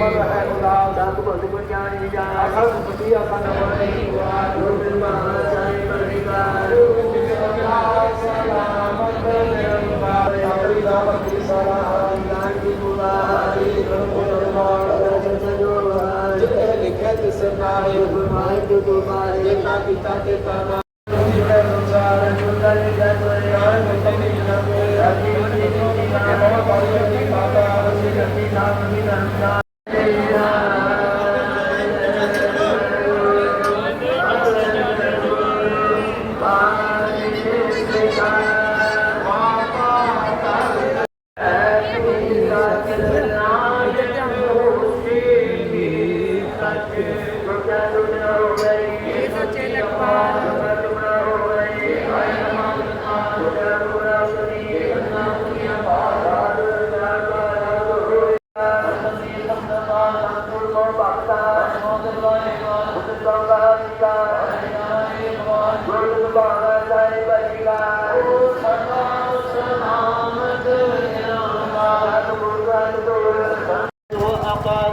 मर है गुलाब धातु को अधिक ज्ञानी जा अखर पति अपन वही हुआ जो बिल महासाई मरणिका जो बिल सलामत निरंकार अपनी दाम की सलाह ज्ञान की गुलाब धर्म को निर्माण जगत जो जितने लिखे तिसे नारे गुरमाए जो गुरमाए एका पिता के ताना संसार सुंदर जय और मुतनी जय अति मुनि की नाम और पावन की माता और श्री गति नाम की धर्मदान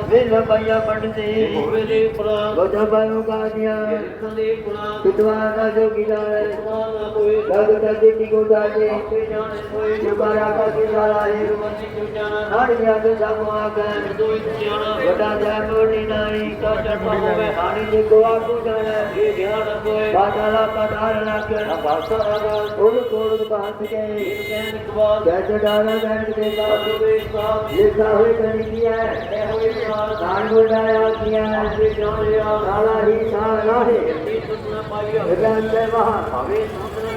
विलभय पढ़ते भगतजी की गोदाजे जुबारा का किसारा है हर जाग जागो आगन बड़ा जागो निनाई का जन्म होवे हानि जी को आपको जाने बाताला पतार लाकर भाषा आगा उड़ कोड़ बाँध के कैसे डाला बैंक देगा लिखा हुए कहीं किया है कान बुलाया किया है काला ही सारा है रंग वहाँ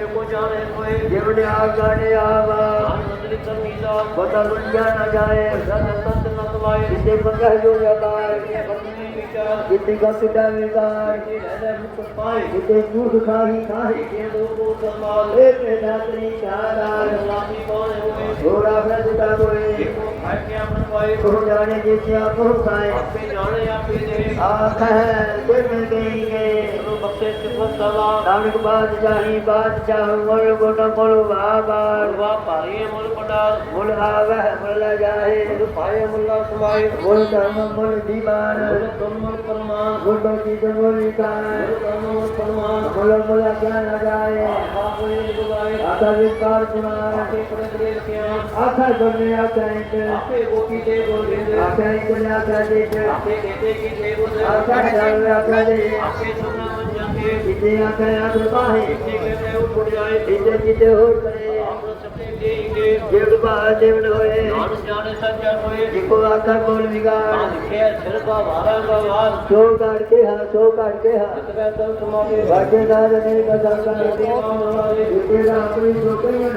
जेवड़े आ जाने आवा पता दुनिया न जाए कितने पंगा जो जाता है कितने का सुटा मिलता है कितने झूठ खाही खाही एक रात्रि चारा थोड़ा अपना जुटा कोई तो जाने जैसे आप हो खाए आँख है दिल में गई गए தனுபாத் ஜாஹி பாத் ஜாஹ் முல் குட முல் வாபார் வா பாயே முல் குடா முல் ஆவ முல் ஜாஹி முல் பாயே முல் சுமாய் முல் தர்ம முல் தீபார் முல் विजय आखया दुर्बाहे विजय जिते हो करे जेड़ बाहर जेवण होए जिको आखा बोल विगाड़ सो काट के हा सो काट के हा भाग्यदार ने कथा का विजय का अपनी सोते हैं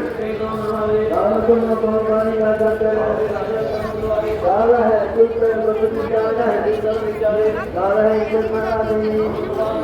आलोचन में कौन कहानी का करते हैं काला है कुछ में प्रकृति काला है काला है इज़्ज़त बना देंगे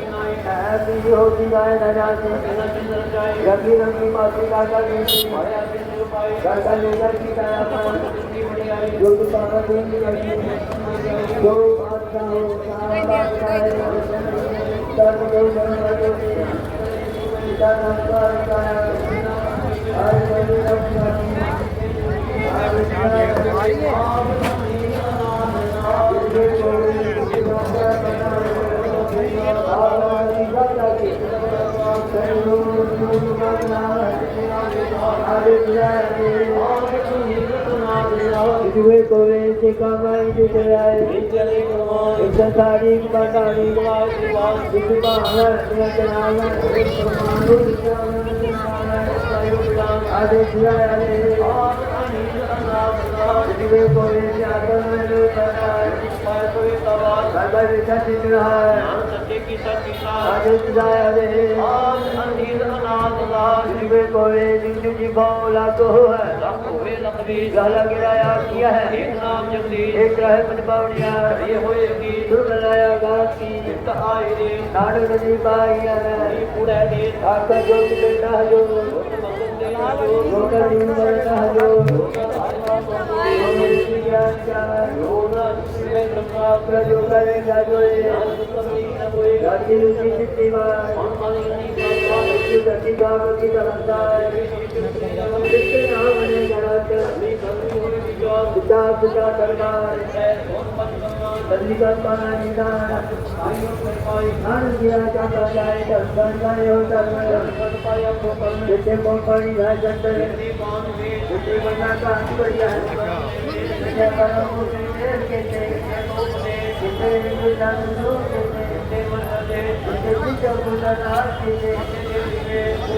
आयाती जी होती गाय नजाते रंगी रंगी माती काटा देती काटा लेकर की दया पर जो भी ताकत देंगी रखी जो बादशाह हो सारा बादशाह तब जो बनवा देती पिता नमस्कार काया आज बड़ी रक्षा आज se akama idu terai Bhagavad Gita Chitrahai Ade shiraya ade Iduwe kore jinju jibao lato hai गला गिराया किया है एक रहे मन बावड़िया सुर बनाया घास की नाड़ नदी पाइया है आपका जो भी बेटा है जो रोका दिन बनता है जो मेरी ज्ञान क्या है आपका जो करेगा जो ये गाड़ी रुचि चिट्ठी मार गति काम की तरफता है जिसके नाम बने जगत पिता पिता सरकार पाना निदान ध्यान दिया जाता जाए दर्शन जाए हो धर्म जिससे कंपनी है जंतर जिससे बना का बढ़िया है जिससे परम के से जिससे विज्ञान लोग के से जिससे विजय बुला के से